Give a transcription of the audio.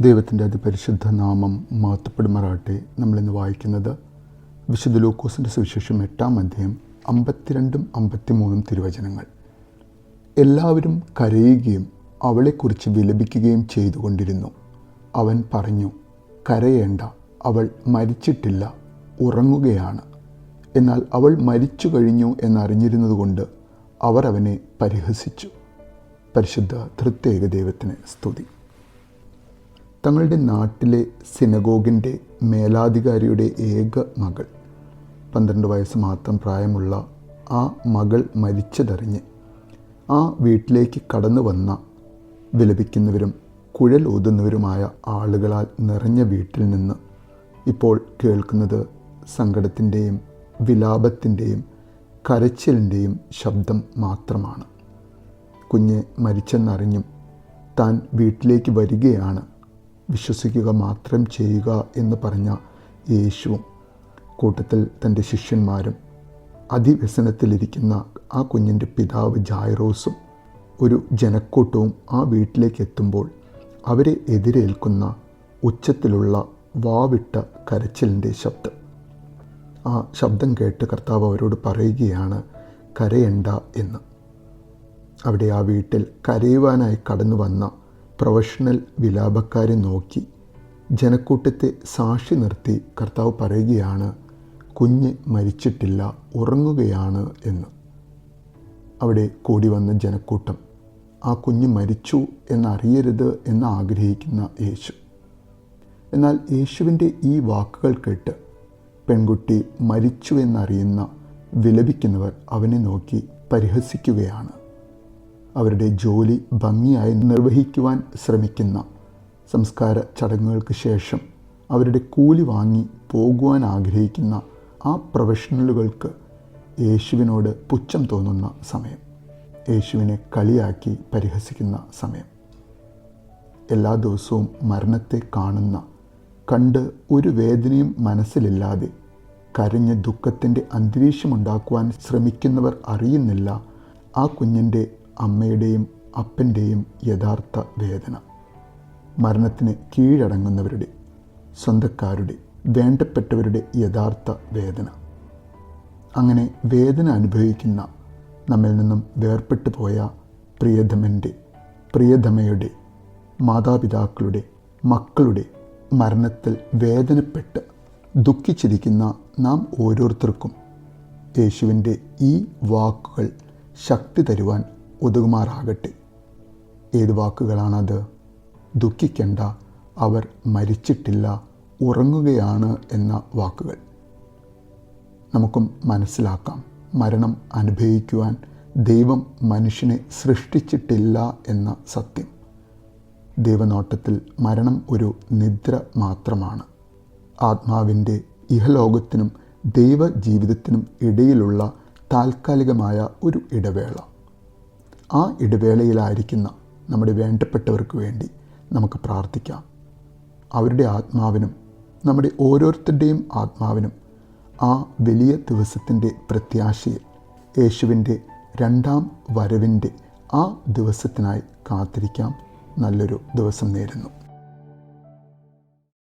ദൈവത്തിന്റെ അതിപരിശുദ്ധ നാമം മാത്തപ്പെടുമാറാട്ടെ നമ്മളിന്ന് വായിക്കുന്നത് വിശുദ്ധ ലൂക്കോസിന്റെ സുവിശേഷം എട്ടാം അധ്യായം അമ്പത്തിരണ്ടും അമ്പത്തിമൂന്നും തിരുവചനങ്ങൾ. എല്ലാവരും കരയുകയും അവളെക്കുറിച്ച് വിലപിക്കുകയും ചെയ്തുകൊണ്ടിരുന്നു. അവൻ പറഞ്ഞു കരയേണ്ട അവൾ മരിച്ചിട്ടില്ല ഉറങ്ങുകയാണ്. എന്നാൽ അവൾ മരിച്ചു കഴിഞ്ഞു എന്നറിഞ്ഞിരുന്നതുകൊണ്ട് അവർ അവനെ പരിഹസിച്ചു. പരിശുദ്ധ തൃത്യേക ദൈവത്തിന് സ്തുതി. തങ്ങളുടെ നാട്ടിലെ സിനഗോഗിന്റെ മേലാധികാരിയുടെ ഏക മകൾ. പന്ത്രണ്ട് വയസ്സ് മാത്രം പ്രായമുള്ള ആ മകൾ മരിച്ചതറിഞ്ഞ് ആ വീട്ടിലേക്ക് കടന്നു വന്ന വിലപിക്കുന്നവരും കുഴൽ ഊതുന്നവരുമായ ആളുകളാൽ നിറഞ്ഞ വീട്ടിൽ നിന്ന് ഇപ്പോൾ കേൾക്കുന്നത് സങ്കടത്തിന്റെയും വിലാപത്തിന്റെയും കരച്ചിലിന്റെയും ശബ്ദം മാത്രമാണ്. കുഞ്ഞ് മരിച്ചെന്നറിഞ്ഞും താൻ വീട്ടിലേക്ക് വരികയാണ് വിശ്വസിക്കുക മാത്രം ചെയ്യുക എന്ന് പറഞ്ഞ യേശുവും കൂട്ടത്തിൽ തന്റെ ശിഷ്യന്മാരും അതിവ്യസനത്തിലിരിക്കുന്ന ആ കുഞ്ഞിന്റെ പിതാവ് ജായറോസും ഒരു ജനക്കൂട്ടവും ആ വീട്ടിലേക്ക് എത്തുമ്പോൾ അവരെ എതിരേൽക്കുന്ന ഉച്ചത്തിലുള്ള വാവിട്ട കരച്ചിലിന്റെ ശബ്ദം. ആ ശബ്ദം കേട്ട് കർത്താവ് അവരോട് പറയുകയാണ് കരയണ്ട എന്ന്. അവിടെ ആ വീട്ടിൽ കരയുവാനായി കടന്നു വന്ന പ്രൊഫഷണൽ വിലാപക്കാരെ നോക്കി ജനക്കൂട്ടത്തെ സാക്ഷി നിർത്തി കർത്താവ് പറയുകയാണ് കുഞ്ഞ് മരിച്ചിട്ടില്ല ഉറങ്ങുകയാണ് എന്ന്. അവിടെ കൂടി വന്ന ജനക്കൂട്ടം ആ കുഞ്ഞ് മരിച്ചു എന്നറിയരുത് എന്ന് ആഗ്രഹിക്കുന്ന യേശു. എന്നാൽ യേശുവിന്റെ ഈ വാക്കുകൾ കേട്ട് പെൺകുട്ടി മരിച്ചു എന്നറിയുന്ന വിലപിക്കുന്നവർ അവനെ നോക്കി പരിഹസിക്കുകയാണ്. അവരുടെ ജോലി ഭംഗിയായി നിർവഹിക്കുവാൻ ശ്രമിക്കുന്ന സംസ്കാര ചടങ്ങുകൾക്ക് ശേഷം അവരുടെ കൂലി വാങ്ങി പോകുവാൻ ആഗ്രഹിക്കുന്ന ആ പ്രൊഫഷണലുകൾക്ക് യേശുവിനോട് പുച്ഛം തോന്നുന്ന സമയം യേശുവിനെ കളിയാക്കി പരിഹസിക്കുന്ന സമയം. എല്ലാ ദിവസവും മരണത്തെ കാണുന്ന കണ്ട് ഒരു വേദനയും മനസ്സിലില്ലാതെ കരഞ്ഞ ദുഃഖത്തിന്റെ അന്തരീക്ഷമുണ്ടാക്കുവാൻ ശ്രമിക്കുന്നവർ അറിയുന്നില്ല ആ കുഞ്ഞിന്റെ അമ്മയുടെയും അപ്പന്റെയും യഥാർത്ഥ വേദന. മരണത്തിന് കീഴടങ്ങുന്നവരുടെ സ്വന്തക്കാരുടെ വേണ്ടപ്പെട്ടവരുടെ യഥാർത്ഥ വേദന. അങ്ങനെ വേദന അനുഭവിക്കുന്ന നമ്മിൽ നിന്നും വേർപെട്ടു പോയ പ്രിയതമന്റെ പ്രിയതമയുടെ മാതാപിതാക്കളുടെ മക്കളുടെ മരണത്തിൽ വേദനപ്പെട്ട് ദുഃഖിച്ചിരിക്കുന്ന നാം ഓരോരുത്തർക്കും യേശുവിന്റെ ഈ വാക്കുകൾ ശക്തി തരുവാൻ ഒതുകുമാറാകട്ടെ. ഏത് വാക്കുകളാണത്? ദുഃഖിക്കേണ്ട അവർ മരിച്ചിട്ടില്ല ഉറങ്ങുകയാണ് എന്ന വാക്കുകൾ. നമുക്കും മനസ്സിലാക്കാം മരണം അനുഭവിക്കുവാൻ ദൈവം മനുഷ്യനെ സൃഷ്ടിച്ചിട്ടില്ല എന്ന സത്യം. ദൈവനോട്ടത്തിൽ മരണം ഒരു നിദ്ര മാത്രമാണ്. ആത്മാവിന്റെ ഇഹലോകത്തിനും ദൈവജീവിതത്തിനും ഇടയിലുള്ള താൽക്കാലികമായ ഒരു ഇടവേള. ആ ഇടവേളയിലായിരിക്കുന്ന നമ്മുടെ വേണ്ടപ്പെട്ടവർക്ക് വേണ്ടി നമുക്ക് പ്രാർത്ഥിക്കാം. അവരുടെ ആത്മാവിനും നമ്മുടെ ഓരോരുത്തരുടെയും ആത്മാവിനും ആ വലിയ ദിവസത്തിന്റെ പ്രത്യാശയിൽ യേശുവിന്റെ രണ്ടാം വരവിന്റെ ആ ദിവസത്തിനായി കാത്തിരിക്കാം. നല്ലൊരു ദിവസം നേരുന്നു.